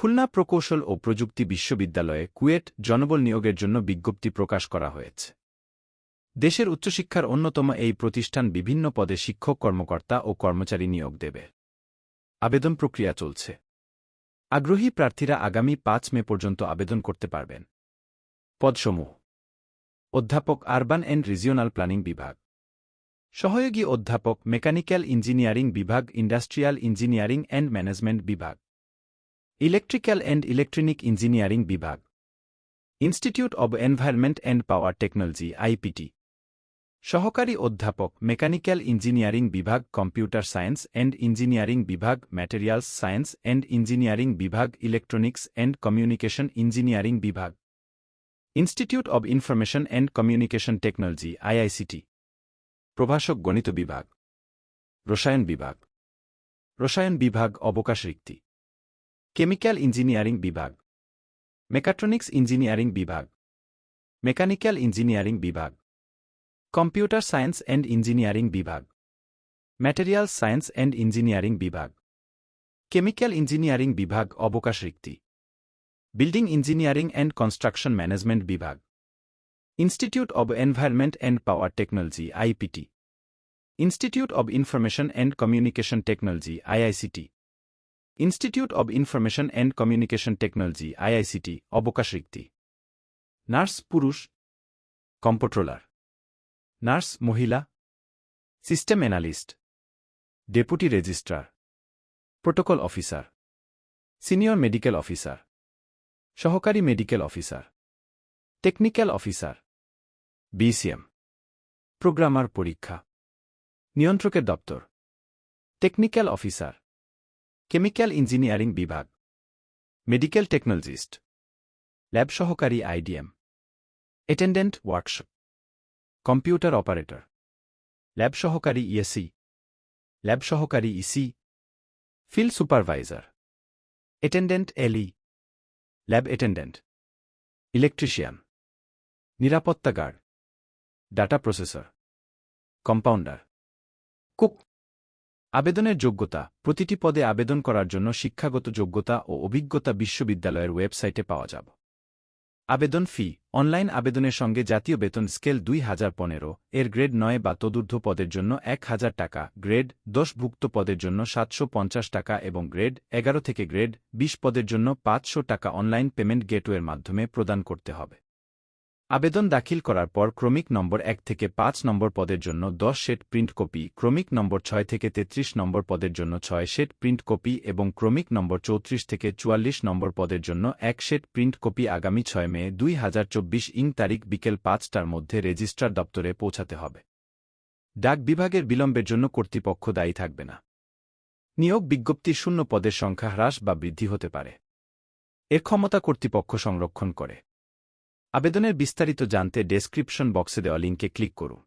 খুলনা প্রকৌশল ও প্রযুক্তি বিশ্ববিদ্যালয়ে কুয়েট জনবল নিয়োগের জন্য বিজ্ঞপ্তি প্রকাশ করা হয়েছে। দেশের উচ্চশিক্ষার অন্যতম এই প্রতিষ্ঠান বিভিন্ন পদে শিক্ষক, কর্মকর্তা ও কর্মচারী নিয়োগ দেবে। আবেদন প্রক্রিয়া চলছে। আগ্রহী প্রার্থীরা আগামী পাঁচ মে পর্যন্ত আবেদন করতে পারবেন। পদসমূহ। অধ্যাপক আরবান অ্যান্ড রিজিওনাল প্ল্যানিং বিভাগ। সহযোগী অধ্যাপক, মেকানিক্যাল ইঞ্জিনিয়ারিং বিভাগ, ইন্ডাস্ট্রিয়াল ইঞ্জিনিয়ারিং অ্যান্ড ম্যানেজমেন্ট বিভাগ। ইলেকট্রিক্যাল অ্যান্ড ইলেকট্রনিক ইঞ্জিনিয়ারিং বিভাগ institute of environment and power technology IPT সহকারী অধ্যাপক মেকানিক্যাল ইঞ্জিনিয়ারিং বিভাগ কম্পিউটার সায়েন্স অ্যান্ড ইঞ্জিনিয়ারিং বিভাগ ম্যাটেরিয়ালস সায়েন্স অ্যান্ড ইঞ্জিনিয়ারিং বিভাগ ইলেকট্রনিক্স অ্যান্ড কমিউনিকেশন ইঞ্জিনিয়ারিং বিভাগ institute of information and communication technology IICT প্রভাষক গণিত বিভাগ রসায়ন বিভাগ রসায়ন বিভাগ অবকাশ রিক্তি কেমিক্যাল ইঞ্জিনিয়ারিং বিভাগ মেকাট্রনিক্স ইঞ্জিনিয়ারিং বিভাগ মেকানিক্যাল ইঞ্জিনিয়ারিং বিভাগ কম্পিউটার সায়েন্স অ্যান্ড ইঞ্জিনিয়ারিং বিভাগ ম্যাটেরিয়াল সায়েন্স অ্যান্ড ইঞ্জিনিয়ারিং বিভাগ কেমিক্যাল ইঞ্জিনিয়ারিং বিভাগ অবকাশ রিক্তি building engineering and construction management বিভাগ institute of environment and power technology IPT institute of information and communication technology IICT institute of information and communication technology IICT অবকাশ রিক্তি। Nurse পুরুষ, comptroller. Nurse মহিলা, system analyst. Deputy registrar. Protocol officer. Senior medical officer. সহকারী medical officer. Technical officer. BCM. Programmer পরীক্ষা। নিয়ন্ত্রকের দপ্তর। Technical officer. Chemical engineering বিভাগ medical technologist lab সহকারী IDM attendant workshop computer operator lab সহকারী EAC lab সহকারী EC field supervisor attendant LE lab attendant electrician নিরাপত্তা guard data processor compounder cook আবেদনের যোগ্যতা, প্রতিটি পদে আবেদন করার জন্য শিক্ষাগত যোগ্যতা ও অভিজ্ঞতা বিশ্ববিদ্যালয়ের ওয়েবসাইটে পাওয়া যাব। আবেদন ফি, অনলাইন আবেদনের সঙ্গে জাতীয় বেতন স্কেল দুই হাজার পনেরো, এর গ্রেড নয় বা তদূর্ধ্ব পদের জন্য এক হাজার টাকা, গ্রেড দশভুক্ত পদের জন্য সাতশো পঞ্চাশ টাকা এবং গ্রেড এগারো থেকে গ্রেড বিশ পদের জন্য পাঁচশো টাকা অনলাইন পেমেন্ট গেটওয়ের মাধ্যমে প্রদান করতে হবে। আবেদন দাখিল করার পর ক্রমিক নম্বর এক থেকে পাঁচ নম্বর পদের জন্য দশ সেট প্রিন্ট কপি, ক্রমিক নম্বর ছয় থেকে তেত্রিশ নম্বর পদের জন্য ছয় সেট প্রিন্ট কপি এবং ক্রমিক নম্বর চৌত্রিশ থেকে চুয়াল্লিশ নম্বর পদের জন্য এক সেট প্রিন্ট কপি আগামী ছয় মে দুই হাজার চব্বিশ ইং তারিখ বিকেল পাঁচটার মধ্যে রেজিস্ট্রার দপ্তরে পৌঁছাতে হবে। ডাক বিভাগের বিলম্বের জন্য কর্তৃপক্ষ দায়ী থাকবে না। নিয়োগ বিজ্ঞপ্তি শূন্য পদের সংখ্যা হ্রাস বা বৃদ্ধি হতে পারে। এর ক্ষমতা কর্তৃপক্ষ সংরক্ষণ করে। আবেদনের বিস্তারিত জানতে ডেসক্রিপশন বক্সে দেওয়া লিঙ্কে ক্লিক করুন।